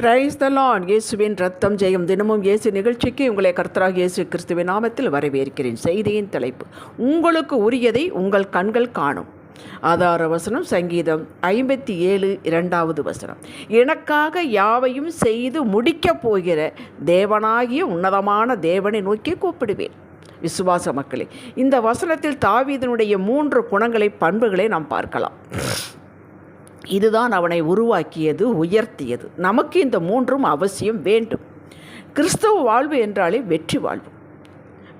Praise the லான் இயேசுவின் ரத்தம் ஜெயம். தினமும் இயேசு நிகழ்ச்சிக்கு உங்களை கர்த்தராக இயேசு கிறிஸ்துவின் நாமத்தில் வரவேற்கிறேன். செய்தியின் தலைப்பு உங்களுக்கு உரியதை உங்கள் கண்கள் காணும். ஆதார வசனம் சங்கீதம் ஐம்பத்தி ஏழு இரண்டாவது வசனம். எனக்காக யாவையும் செய்து முடிக்கப் போகிற தேவனாகிய உன்னதமான தேவனை நோக்கி கூப்பிடுவேன். விசுவாச மக்களே இந்த வசனத்தில் தாவீதனுடைய மூன்று குணங்களை பண்புகளை நாம் பார்க்கலாம். இதுதான் அவனை உருவாக்கியது உயர்த்தியது. நமக்கு இந்த மூன்றும் அவசியம் வேண்டும். கிறிஸ்தவ வாழ்வு என்றாலே வெற்றி வாழ்வு.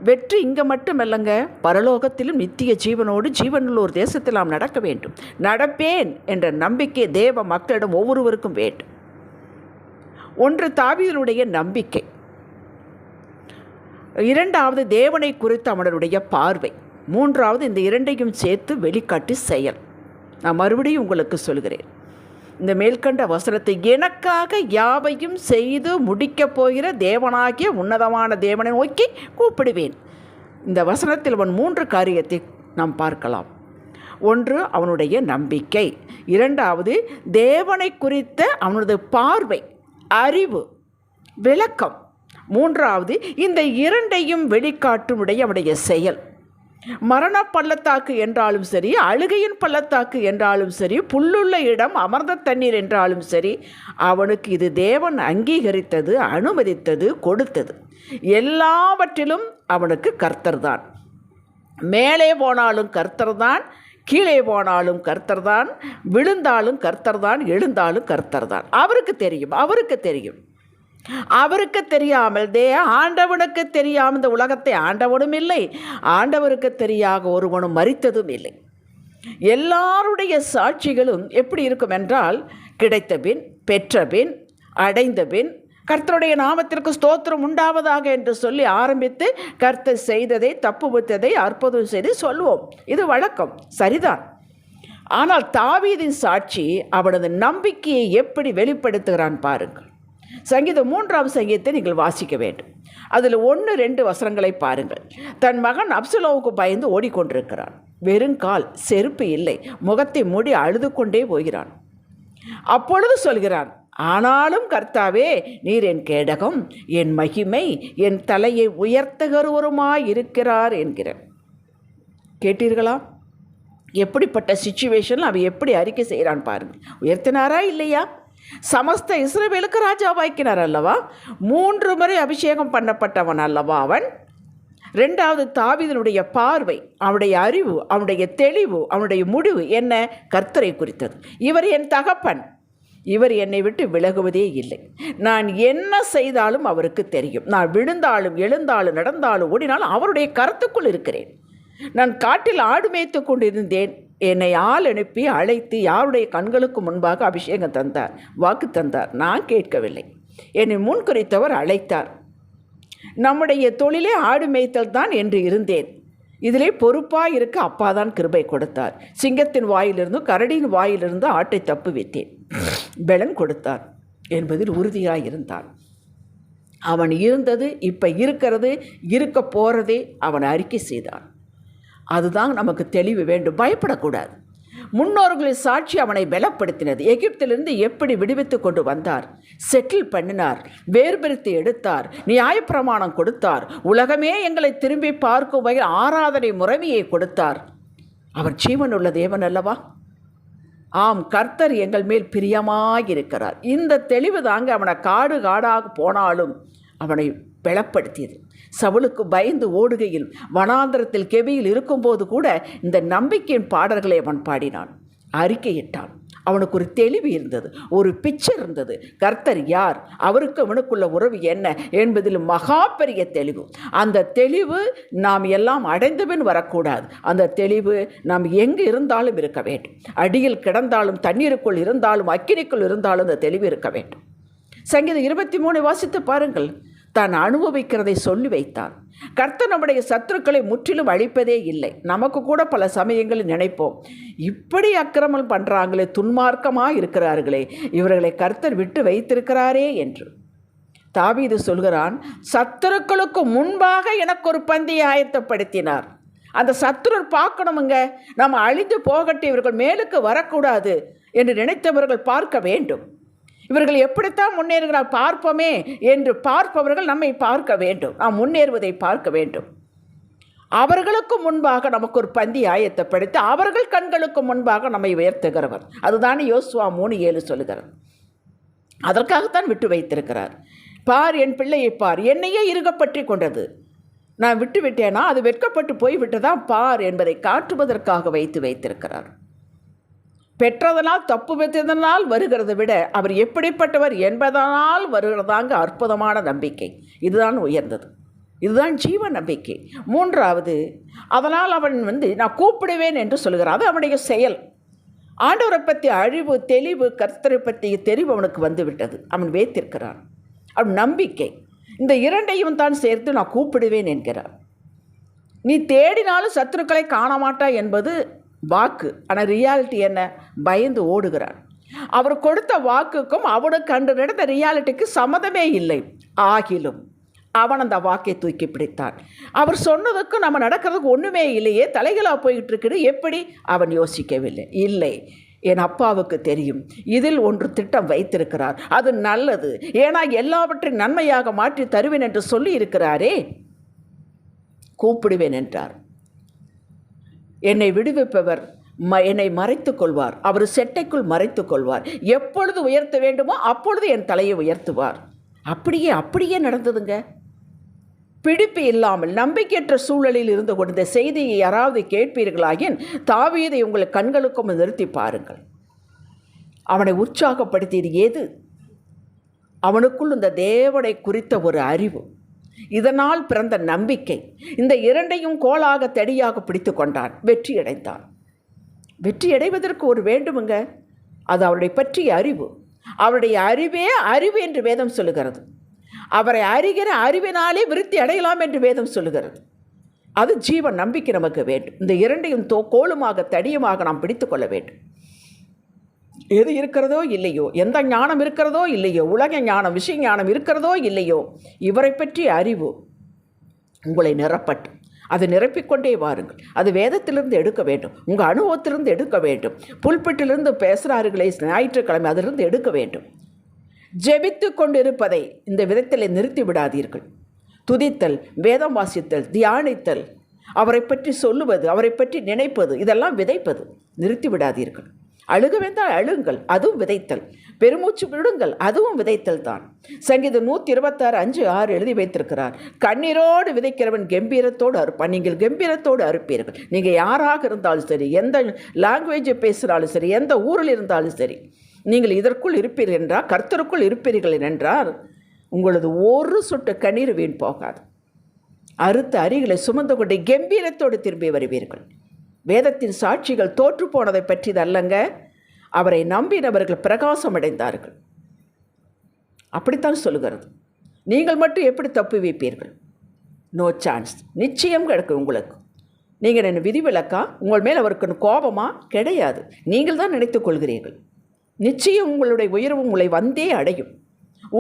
வெற்றி இங்கே மட்டும் இல்லைங்க பரலோகத்திலும் நித்திய ஜீவனோடு ஜீவனுள்ள ஒரு தேசத்தில் நாம் நடக்க வேண்டும். நடப்பேன் என்ற நம்பிக்கை தேவ மக்களிடம் ஒவ்வொருவருக்கும் வேண்டும். ஒன்று தாவீதனுடைய நம்பிக்கை. இரண்டாவது தேவனை குறித்து அவனுடைய பார்வை. மூன்றாவது இந்த இரண்டையும் சேர்த்து வெளிக்காட்டி செயல். நான் மறுபடியும் உங்களுக்கு சொல்கிறேன். இந்த மேற்கண்ட வசனத்தை எனக்காக யாவையும் செய்து முடிக்கப் போகிற தேவனாகிய உன்னதமான தேவனை நோக்கி கூப்பிடுவேன். இந்த வசனத்தில் அவன் மூன்று காரியத்தை நாம் பார்க்கலாம். ஒன்று அவனுடைய நம்பிக்கை. இரண்டாவது தேவனை குறித்த அவனது பார்வை அறிவு விளக்கம். மூன்றாவது இந்த இரண்டையும் வெளிக்காட்டும் உடைய அவனுடைய செயல். மரண பள்ளத்தாக்கு என்றாலும் சரி அழுகையின் பள்ளத்தாக்கு என்றாலும் சரி புல்லுள்ள இடம் அமர்ந்த தண்ணீர் என்றாலும் சரி அவனுக்கு இது தேவன் அங்கீகரித்தது அனுமதித்தது கொடுத்தது. எல்லாவற்றிலும் அவனுக்கு கர்த்தர் தான். மேலே போனாலும் கர்த்தர் தான் கீழே போனாலும் கர்த்தர் தான் விழுந்தாலும் கர்த்தர் தான் எழுந்தாலும் கர்த்தர் தான். அவருக்கு தெரியும் அவருக்கு தெரியும். அவருக்கு தெரியாமல் தே ஆண்டவனுக்கு தெரியாமல் இந்த உலகத்தை ஆண்டவனும் இல்லை ஆண்டவருக்கு தெரியாக ஒருவனும் மறித்ததும் இல்லை. எல்லாருடைய சாட்சிகளும் எப்படி இருக்கும் என்றால் கிடைத்த பின் பெற்ற பின் அடைந்த பின் கர்த்தருடைய நாமத்திற்கு ஸ்தோத்திரம் உண்டாவதாக என்று சொல்லி ஆரம்பித்து கர்த்தர் செய்ததை தப்பு வைத்ததை அற்புதம் செய்து சொல்வோம். இது வழக்கம் சரிதான். ஆனால் தாவீதின் சாட்சி அவனது நம்பிக்கையை எப்படி வெளிப்படுத்துகிறான் பாருங்கள். சங்கீதம் மூன்றாம் சங்கீதத்தை நீங்கள் வாசிக்க வேண்டும். அதில் ஒன்று ரெண்டு வசனங்களை பாருங்கள். தன் மகன் அப்சலோவுக்கு பயந்து ஓடிக்கொண்டிருக்கிறான். வெறுங்கால் செருப்பு இல்லை. முகத்தை மூடி அழுது கொண்டே போகிறான். அப்பொழுது சொல்கிறான் ஆனாலும் கர்த்தாவே நீர் என் கேடகம் என் மகிமை என் தலையை உயர்த்துகிறவருமாய் இருக்கிறார் கேட்டீர்களா? எப்படிப்பட்ட சுச்சுவேஷனில் அவன் எப்படி அறிக்கை செய்கிறான் பாருங்கள். உயர்த்தினாரா இல்லையா? சமஸ்த இஸ்ரவேலுக்கு ராஜாவாக்கினார் அல்லவா? மூன்று முறை அபிஷேகம் பண்ணப்பட்டவன் அல்லவா அவன்? ரெண்டாவது தாவிதனுடைய பார்வை அவனுடைய அறிவு அவனுடைய தெளிவு அவனுடைய முடிவு என்ன? கர்த்தரை குறித்தது. இவர் என் தகப்பன். இவர் என்னை விட்டு விலகுவதே இல்லை. நான் என்ன செய்தாலும் அவருக்கு தெரியும். நான் விழுந்தாலும் எழுந்தாலும் நடந்தாலும் ஓடினாலும் அவருடைய கருத்துக்குள் இருக்கிறேன். நான் காட்டில் ஆடு மேய்த்து கொண்டிருந்தேன். என்னை ஆள் அனுப்பி அழைத்து யாருடைய கண்களுக்கு முன்பாக அபிஷேகம் தந்தார் வாக்கு தந்தார். நான் கேட்கவில்லை. என்னை முன்குறித்தவர் அழைத்தார். நம்முடைய தொழிலே ஆடு மேய்த்தல் தான் என்று இருந்தேன். இதிலே பொறுப்பாக இருக்க அப்பா தான் கிருபை கொடுத்தார். சிங்கத்தின் வாயிலிருந்து கரடியின் வாயிலிருந்து ஆட்டை தப்பு வைத்தேன் பெலன் கொடுத்தார் என்பதில் உறுதியாக இருந்தான் அவன் இருந்தது இப்போ இருக்கிறது இருக்க போகிறதே அவன் அறிக்கை செய்தான் அதுதான் நமக்கு தெளிவு வேண்டும். பயப்படக்கூடாது. முன்னோர்களின் சாட்சி அவனை பலப்படுத்தினது. எகிப்திலிருந்து எப்படி விடுவித்து கொண்டு வந்தார்? செட்டில் பண்ணினார். வேர்பிரித்து எடுத்தார். நியாயப்பிரமாணம் கொடுத்தார். உலகமே எங்களை திரும்பி பார்க்கும் வகையில் ஆராதனை முறைமையை கொடுத்தார். அவர் ஜீவனுள்ள தேவன் அல்லவா? ஆம் கர்த்தர் எங்கள் மேல் பிரியமாயிருக்கிறார் இந்த தெளிவு தாங்க அவனை காடு காடாக போனாலும் அவனை பலப்படுத்தியது சவுளுக்கு பயந்து ஓடுகையில் வனாந்திரத்தில் கெவியில் இருக்கும்போது கூட இந்த நம்பிக்கையின் பாடல்களை அவன் பாடினான். அறிக்கையிட்டான் அவனுக்கு ஒரு தெளிவு இருந்தது ஒரு பிக்சர் இருந்தது. கர்த்தர் யார்? அவருக்கு அவனுக்குள்ள உறவு என்ன என்பதில் மகா பெரிய தெளிவு. அந்த தெளிவு நாம் எல்லாம் அடைந்தபின் வரக்கூடாது. அந்த தெளிவு நாம் எங்கு இருந்தாலும் இருக்க வேண்டும். அடியில் கிடந்தாலும் தண்ணீருக்குள் இருந்தாலும் அக்கினிக்குள் இருந்தாலும் அந்த தெளிவு இருக்க வேண்டும். சங்கீதம் இருபத்தி மூணு வாசித்து பாருங்கள். தான் அனுபவிக்கிறதை சொல்லி வைத்தான். கர்த்தர் நம்முடைய சத்துருக்களை முற்றிலும் அழிப்பதே இல்லை. நமக்கு கூட பல சமயங்களில் நினைப்போம் இப்படி அக்கிரமம் பண்ணுறாங்களே துன்மார்க்கமாக இருக்கிறார்களே இவர்களை கர்த்தர் விட்டு வைத்திருக்கிறாரே என்று. தாவீது சொல்கிறான் சத்துருக்களுக்கு முன்பாக எனக்கு ஒரு பந்தியை ஆயத்தப்படுத்தினார். அந்த சத்துருர் பார்க்கணுமுங்க. நம்ம அழிந்து போகட்டும் இவர்கள் மேலுக்கு வரக்கூடாது என்று நினைத்தவர்கள் பார்க்க வேண்டும். இவர்கள் எப்படித்தான் முன்னேறுகிறார் பார்ப்போமே என்று பார்ப்பவர்கள் நம்மை பார்க்க வேண்டும். நாம் முன்னேறுவதை பார்க்க வேண்டும். அவர்களுக்கு முன்பாக நமக்கு ஒரு பந்தி ஆயத்தப்படுத்தி அவர்கள் கண்களுக்கு முன்பாக நம்மை உயர்த்துகிறவர். அதுதான் யோசுவா மூணு ஏழு சொல்லுகிறார் அதற்காகத்தான் விட்டு வைத்திருக்கிறார். பார் என் பிள்ளையை பார் என்னையே இருகப்பற்றி கொண்டது நான் விட்டு விட்டேனா அது வெட்கப்பட்டு போய்விட்டதான் பார் என்பதை காட்டுவதற்காக வைத்து வைத்திருக்கிறார். பெற்றதனால் தப்பு பெற்றதனால் வருகிறதை விட அவர் எப்படிப்பட்டவர் என்பதனால் வருகிறதாங்க அற்புதமான நம்பிக்கை. இதுதான் உயர்ந்தது. இதுதான் ஜீவ நம்பிக்கை. மூன்றாவது அதனால் அவன் வந்து நான் கூப்பிடுவேன் என்று சொல்கிறான் அது அவனுடைய செயல். ஆண்டவரை பற்றி அழிவு தெளிவு கர்த்தரை பற்றிய தெரிவு அவனுக்கு வந்துவிட்டது. அவன் வைத்திருக்கிறான். அவன் நம்பிக்கை. இந்த இரண்டையும் தான் சேர்த்து நான் கூப்பிடுவேன் என்கிறார். நீ தேடினாலும் சத்துருக்களை காண மாட்டாய் என்பது வாக்கு. ஆனால் ரியாலிட்டி என்ன? பயந்து ஓடுகிறான். அவர் கொடுத்த வாக்குக்கும் அவனுக்கு கண்டு நடந்த ரியாலிட்டிக்கு சம்மதமே இல்லை. ஆகிலும் அவன் அந்த வாக்கை தூக்கி பிடித்தான். அவர் சொன்னதுக்கும் நம்ம நடக்கிறதுக்கு ஒன்றுமே இல்லையே. தலைகளாக போயிட்டு இருக்குது. எப்படி? அவன் யோசிக்கவில்லை. இல்லை. என் அப்பாவுக்கு தெரியும். இதில் ஒன்று திட்டம் வைத்திருக்கிறார். அது நல்லது. ஏன்னா எல்லாவற்றையும் நன்மையாக மாற்றி தருவேன் என்று சொல்லி இருக்கிறாரே கூப்பிடுவேன் என்றார். என்னை விடுவிப்பவர் ம என்னை மறைத்து கொள்வார். அவர் செட்டைக்குள் மறைத்து கொள்வார். எப்பொழுது உயர்த்த வேண்டுமோ அப்பொழுது என் தலையை உயர்த்துவார். அப்படியே அப்படியே நடந்ததுங்க. பிடிப்பு இல்லாமல் நம்பிக்கையற்ற சூழலில் இருந்து கொண்ட இந்த செய்தியை யாராவது கேட்பீர்களாயின் தாவீதை உங்கள் கண்களுக்கும் நிறுத்தி பாருங்கள். அவனை உற்சாகப்படுத்தியது ஏது? அவனுக்குள் இந்த தேவனை குறித்த ஒரு அறிவு. இதனால் பிறந்த நம்பிக்கை. இந்த இரண்டையும் கோலாக தடியாக பிடித்து கொண்டான். வெற்றி வெற்றியடைவதற்கு அடைவதற்கு ஒரு வேண்டுமுங்க? அது அவருடைய பற்றிய அறிவு. அவருடைய அறிவே அறிவு என்று வேதம் சொல்லுகிறது. அவரை அறிகிற அறிவினாலே விருத்தி அடையலாம் என்று வேதம் சொல்லுகிறது. அது ஜீவன் நம்பிக்கை நமக்கு வேண்டும். இந்த இரண்டையும் தோ கோலுமாக தடியுமாக நாம் பிடித்து கொள்ள வேண்டும். எது இருக்கிறதோ இல்லையோ எந்த ஞானம் இருக்கிறதோ இல்லையோ உலக ஞானம் விஷய ஞானம் இருக்கிறதோ இல்லையோ இவரை பற்றிய அறிவு உங்களை நிரப்பட்டும். அது நிரப்பிக்கொண்டே வாருங்கள். அது வேதத்திலிருந்து எடுக்க வேண்டும். உங்கள் அனுபவத்திலிருந்து எடுக்க வேண்டும். புல்பிட்டிலிருந்து பேசுகிறார்களே ஞாயிற்றுக்கிழமை அதிலிருந்து எடுக்க வேண்டும். ஜெபித்து கொண்டிருப்பதை இந்த விதத்தில் நிறுத்தி விடாதீர்கள். துதித்தல் வேதம் வாசித்தல் தியானித்தல் அவரை பற்றி சொல்லுவது அவரை பற்றி நினைப்பது இதெல்லாம் விதைப்பது. நிறுத்தி விடாதீர்கள். அழுக வேண்டால் அழுங்கள் அதுவும் விதைத்தல். பெருமூச்சு விடுங்கள் அதுவும் விதைத்தல் தான். சங்கீதம் நூற்றி இருபத்தாறு அஞ்சு ஆறு எழுதி வைத்திருக்கிறார். கண்ணீரோடு விதைக்கிறவன் கம்பீரத்தோடு அறுப்பான். நீங்கள் கம்பீரத்தோடு அறுப்பீர்கள். நீங்கள் யாராக இருந்தாலும் சரி எந்த லாங்குவேஜை பேசுகிறாலும் சரி எந்த ஊரில் இருந்தாலும் சரி நீங்கள் இதற்குள் இருப்பீர்கள் என்றால் கர்த்தருக்குள் இருப்பீர்கள் என்றால் உங்களது ஒரு சொட்டு கண்ணீர் வீண் போகாது. அறுத்த அரிகளை சுமந்து கொண்டு கம்பீரத்தோடு திரும்பி வருவீர்கள். வேதத்தின் சாட்சிகள் தோற்றுப்போனதை பற்றியது அல்லங்க. அவரை நம்பினவர்கள் பிரகாசம் அடைந்தார்கள் அப்படித்தான் சொல்லுகிறது. நீங்கள் மட்டும் எப்படி தப்பி வைப்பீர்கள்? நோ சான்ஸ் நிச்சயம் கிடைக்கும் உங்களுக்கு. நீங்கள் என்ன விதிவிலக்கா? உங்கள் மேல் அவருக்கு கோபமா? கிடையாது. நீங்கள் தான் நினைத்துக் கொள்கிறீர்கள். நிச்சயம் உங்களுடைய உயர்வு உங்களை வந்தே அடையும்.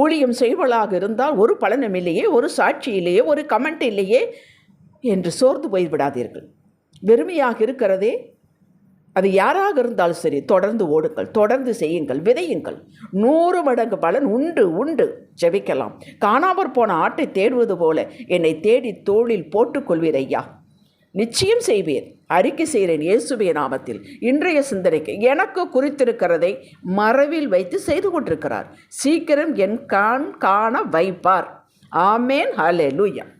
ஊழியம் செய்வளாக இருந்தால் ஒரு பலனும் இல்லையே ஒரு சாட்சி இல்லையே ஒரு கமெண்ட் இல்லையே என்று சோர்ந்து போய்விடாதீர்கள். வெறுமையாக இருக்கிறதே அது யாராக இருந்தாலும் சரி தொடர்ந்து ஓடுங்கள் தொடர்ந்து செய்யுங்கள் விதையுங்கள். நூறு மடங்கு பலன் உண்டு உண்டு. ஜெபிக்கலாம். காணாமற் போன ஆட்டை தேடுவது போல என்னை தேடி தோளில் போட்டுக்கொள்வீர் ஐயா. நிச்சயம் செய்வேன். அறிக்கை செய்கிறேன் இயேசுபிய நாமத்தில். இன்றைய சிந்தனைக்கு எனக்கு குறித்திருக்கிறதை மரவில் வைத்து செய்து கொண்டிருக்கிறார். சீக்கிரம் என் கான் காண வைப்பார். ஆமேன். ஹலே லூயா